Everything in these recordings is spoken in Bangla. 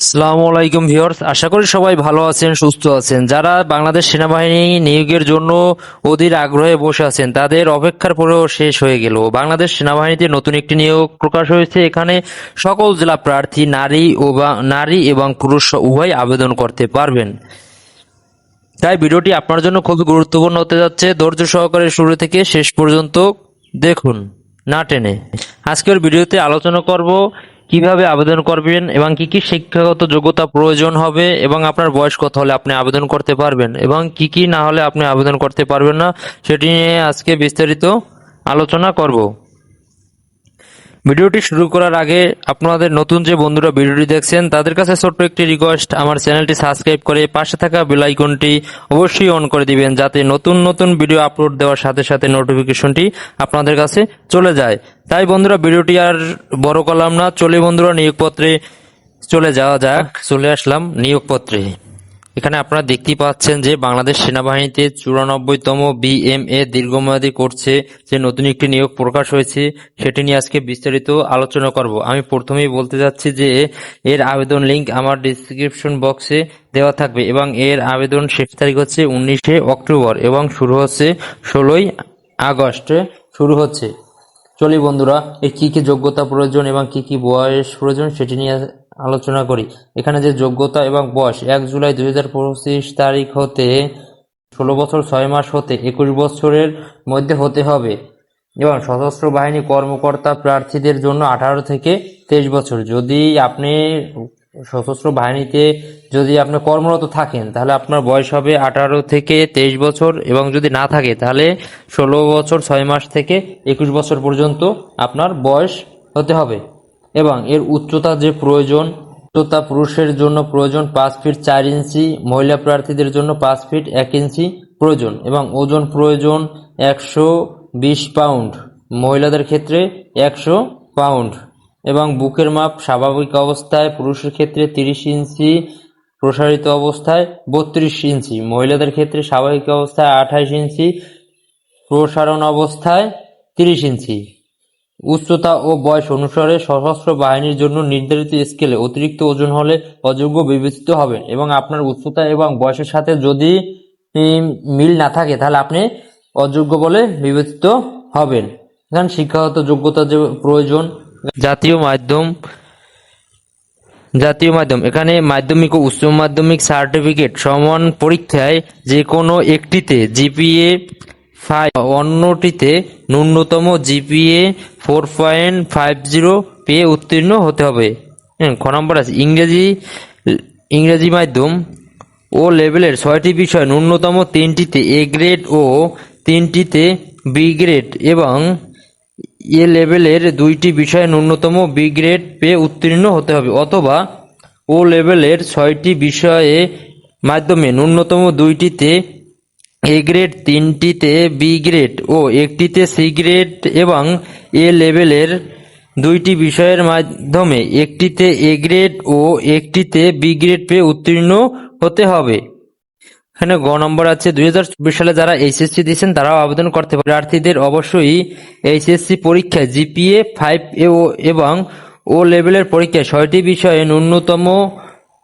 আসসালামু আলাইকুম ভিউয়ার্স, আশা করি সবাই ভালো আছেন, সুস্থ আছেন। যারা বাংলাদেশ সেনাবাহিনী নিয়োগের জন্য অধীর আগ্রহে বসে আছেন, তাদের অপেক্ষার পরেও শেষ হয়ে গেল। বাংলাদেশ সেনাবাহিনীতে নতুন একটি নিয়োগ প্রকাশ হয়েছে। এখানে সকল জেলা প্রার্থী, নারী ও নারী এবং পুরুষ উভয় আবেদন করতে পারবেন। তাই ভিডিওটি আপনার জন্য খুবই গুরুত্বপূর্ণ হতে যাচ্ছে। ধৈর্য সহকারে শুরু থেকে শেষ পর্যন্ত দেখুন, না টেনে। আজকের ভিডিওতে আলোচনা করব কীভাবে আবেদন করবেন এবং কি কি শিক্ষাগত যোগ্যতা প্রয়োজন হবে এবং আপনার বয়স কত হলে আপনি আবেদন করতে পারবেন এবং কি কি না হলে আপনি আবেদন করতে পারবেন না, সেটি নিয়ে আজকে বিস্তারিত আলোচনা করব। ভিডিওটি শুরু করার আগে আপনাদের নতুন যে বন্ধুরা ভিডিওটি দেখছেন, তাদের কাছে ছোট্ট একটি রিকোয়েস্ট আমার চ্যানেলটি সাবস্ক্রাইব করে পাশে থাকা বেল আইকনটি অবশ্যই অন করে দিবেন, যাতে নতুন নতুন ভিডিও আপলোড দেওয়ার সাথে সাথে নোটিফিকেশনটি আপনাদের কাছে চলে যায়। তাই বন্ধুরা, ভিডিওটি আর বড় করলাম না, চলে বন্ধুরা নিয়োগপত্রে চলে যাওয়া যাক, চলে আসলাম নিয়োগপত্রে। এখানে আপনারা দেখতেই পাচ্ছেন যে বাংলাদেশ সেনাবাহিনীতে চুরানব্বইতম বিএমএ দীর্ঘমেয়াদী করছে যে নতুন একটি নিয়োগ প্রকাশ হয়েছে, সেটি নিয়ে আজকে বিস্তারিত আলোচনা করব। আমি প্রথমেই বলতে যাচ্ছি যে এর আবেদন লিংক আমার ডিসক্রিপশন বক্সে দেওয়া থাকবে এবং এর আবেদন শেষ তারিখ হচ্ছে উনিশে অক্টোবর এবং শুরু হচ্ছে ষোলোই আগস্টে। শুরু হচ্ছে। চলি বন্ধুরা এর কী কি যোগ্যতা প্রয়োজন এবং কী কী বয়স প্রয়োজন সেটি নিয়ে আলোচনা করি। এখানে যে যোগ্যতা এবং বয়স, এক জুলাই দুই হাজার পঁচিশ তারিখ হতে ষোলো বছর ছয় মাস হতে একুশ বছরের মধ্যে হতে হবে এবং সশস্ত্র বাহিনী কর্মকর্তা প্রার্থীদের জন্য আঠারো থেকে তেইশ বছর। যদি আপনি সশস্ত্র বাহিনীতে যদি আপনি কর্মরত থাকেন, তাহলে আপনার বয়স হবে আঠারো থেকে তেইশ বছর এবং যদি না থাকে, তাহলে ষোলো বছর ছয় মাস থেকে একুশ বছর পর্যন্ত আপনার বয়স হতে হবে। এবং এর উচ্চতা যে প্রয়োজন, উচ্চতা পুরুষের জন্য প্রয়োজন পাঁচ ফিট চার ইঞ্চি, মহিলা প্রার্থীদের জন্য পাঁচ ফিট এক ইঞ্চি প্রয়োজন এবং ওজন প্রয়োজন একশো বিশ পাউন্ড, মহিলাদের ক্ষেত্রে একশো পাউন্ড এবং বুকের মাপ স্বাভাবিক অবস্থায় পুরুষের ক্ষেত্রে তিরিশ ইঞ্চি, প্রসারিত অবস্থায় বত্রিশ ইঞ্চি, মহিলাদের ক্ষেত্রে স্বাভাবিক অবস্থায় আঠাইশ ইঞ্চি, প্রসারণ অবস্থায় তিরিশ ইঞ্চি। উচ্চতা ও বয়স অনুসারে সশস্ত্র বাহিনীর জন্য নির্ধারিত স্কেলে অতিরিক্ত ওজন হলে অযোগ্য বিবেচিত হবেন এবং আপনার উচ্চতা এবং বয়সের সাথে যদি মিল না থাকে, তাহলে আপনি অযোগ্য বলে বিবেচিত হবেন। এখানে শিক্ষাগত যোগ্যতা যে প্রয়োজন। জাতীয় মাধ্যম জাতীয় মাধ্যম। এখানে মাধ্যমিক ও উচ্চ মাধ্যমিক সার্টিফিকেট সমান পরীক্ষায় যে কোনো একটিতে জিপিএ ফাইভ অন্যটিতে ন্যূনতম GPA four point five zero পেয়ে উত্তীর্ণ হতে হবে। হ্যাঁ খ নম্বর আছে। ইংরেজি ইংরেজি মাধ্যম ও লেভেলের ছয়টি বিষয় ন্যূনতম তিনটিতে এ গ্রেড ও তিনটিতে বি গ্রেড এবং এ লেভেলের দুইটি বিষয়ে ন্যূনতম বি গ্রেড পেয়ে উত্তীর্ণ হতে হবে অথবা ও লেভেলের ছয়টি বিষয়ে মাধ্যমে ন্যূনতম দুইটিতে এ গ্রেড তিনটিতে বি গ্রেড ও একটিতে সি গ্রেড এবং এ লেভেলের দুইটি বিষয়ের মাধ্যমে একটিতে এ গ্রেড ও একটিতে বি গ্রেড পেয়ে উত্তীর্ণ হতে হবে। এখানে গ নম্বর আছে দু হাজার চব্বিশ সালে যারা এইচএসসি দিয়েছেন তারাও আবেদন করতে পারে। প্রার্থীদের অবশ্যই এইচএসসি পরীক্ষা জিপিএ ফাইভ এ ও এবং ও লেভেলের পরীক্ষায় ছয়টি বিষয়ে ন্যূনতম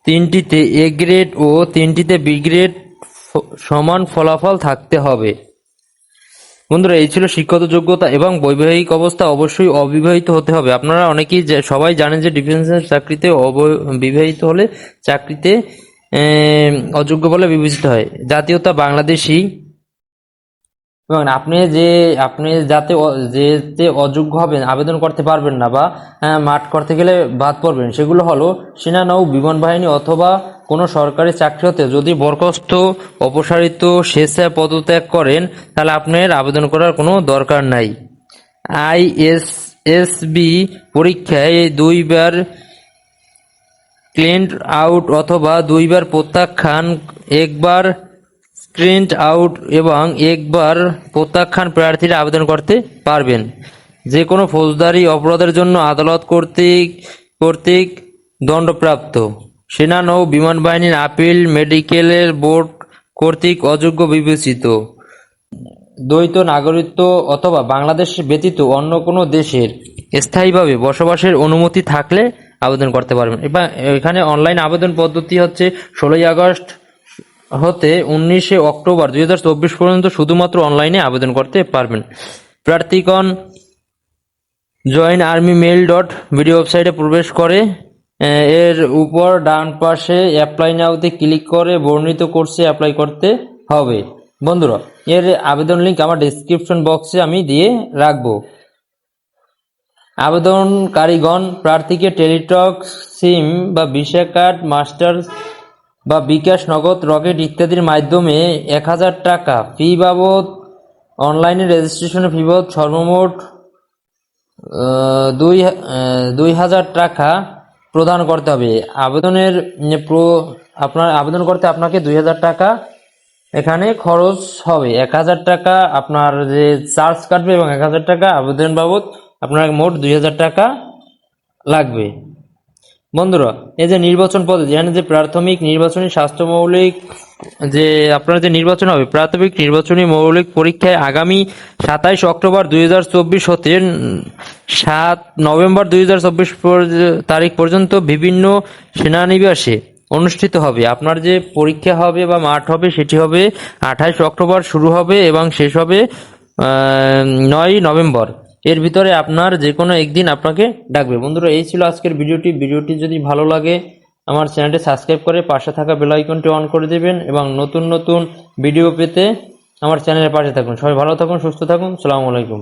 তিনটিতে এ গ্রেড ও তিনটিতে বি গ্রেড সমান ফলাফল থাকতে হবে। বন্ধুরা, এই ছিল শিক্ষত যোগ্যতা এবং বৈবাহিক অবস্থা অবশ্যই অবিবাহিত হতে হবে। আপনারা অনেকেই সবাই জানেন যে ডিফেন্সের চাকরিতে বিবাহিত হলে চাকরিতে অযোগ্য বলে বিবেচিত হয়। জাতীয়তা বাংলাদেশি এবং আপনি যে, আপনি যাতে যেতে অযোগ্য হবেন, আবেদন করতে পারবেন না বা মাঠ করতে গেলে বাদ পড়বেন, সেগুলো হলো সেনা নৌ বিমান বাহিনী অথবা কোনো সরকারি চাকরি হতে যদি বরখাস্ত, অপসারিত, স্বেচ্ছায় পদত্যাগ করেন, তাহলে আপনার আবেদন করার কোনো দরকার নাই। আইএসএসবি পরীক্ষায় দুইবার ক্লিন্ট আউট অথবা দুইবার প্রত্যাখ্যান, একবার স্ক্রিন্ট আউট এবং একবার প্রত্যাখ্যান প্রার্থীরা আবেদন করতে পারবেন। যে কোনো ফৌজদারি অপরাধের জন্য আদালত কর্তৃক কর্তৃক দণ্ডপ্রাপ্ত। সেনা নৌ বিমান বাহিনীর আপিল মেডিকেলের বোর্ড কর্তৃক অযোগ্য বিবেচিত। দ্বৈত নাগরিকত্ব অথবা বাংলাদেশ ব্যতীত অন্য কোনো দেশের স্থায়ীভাবে বসবাসের অনুমতি থাকলে আবেদন করতে পারবেন। এবার এখানে অনলাইন আবেদন পদ্ধতি হচ্ছে ষোলোই আগস্ট হতে উনিশে অক্টোবর দুই চব্বিশ পর্যন্ত শুধুমাত্র অনলাইনে আবেদন করতে পারবেন। প্রার্থীগণ join army mail dot BD ওয়েবসাইটে প্রবেশ করে এর উপর ডান পাশে অ্যাপ্লাই নাওতে ক্লিক করে বর্ণিত কোর্সে অ্যাপ্লাই করতে হবে। বন্ধুরা, এর আবেদন লিঙ্ক আমার ডিসক্রিপশন বক্সে আমি দিয়ে রাখব। আবেদনকারীগণ, প্রার্থীকে টেলিটক সিম বা ভিসা কার্ড মাস্টার বা বিকাশ নগদ, রকেট ইত্যাদির মাধ্যমে এক হাজার টাকা। ফি বাবদ, অনলাইনে রেজিস্ট্রেশনের ফি বাবদ সর্বমোট দুই দুই হাজার টাকা প্রদান করতে হবে। আবেদনের প্র, আপনার আবেদন করতে আপনাকে দুই হাজার টাকা এখানে খরচ হবে। এক হাজার টাকা আপনার যে চার্জ কাটবে এবং এক হাজার টাকা আবেদন বাবদ আপনার মোট দুই হাজার টাকা লাগবে। বন্ধুরা, এই যে নির্বাচন পদ্ধতি এখানে যে প্রাথমিক নির্বাচনী স্বাস্থ্য মৌলিক, যে আপনার যে নির্বাচন হবে, প্রাথমিক নির্বাচনী মৌলিক পরীক্ষায় আগামী সাতাইশ অক্টোবর দুই হাজার চব্বিশ হতে সাত নভেম্বর দুই হাজার চব্বিশ তারিখ পর্যন্ত বিভিন্ন সেনানিবাসে অনুষ্ঠিত হবে। আপনার যে পরীক্ষা হবে বা মাঠ হবে, সেটি হবে আঠাইশ অক্টোবর শুরু হবে এবং শেষ হবে নয় নভেম্বর। এর ভিতরে আপনার যে কোনো একদিন আপনাকে ডাকবে। বন্ধুরা, এই ছিল আজকের ভিডিওটি। ভিডিওটি যদি ভালো লাগে, আমার চ্যানেলটি সাবস্ক্রাইব করে পাশে থাকা বেল আইকনটি অন করে দেবেন এবং নতুন নতুন ভিডিও পেতে আমার চ্যানেলের পাশে থাকুন। সবাই ভালো থাকুন, সুস্থ থাকুন। সালামু আলাইকুম।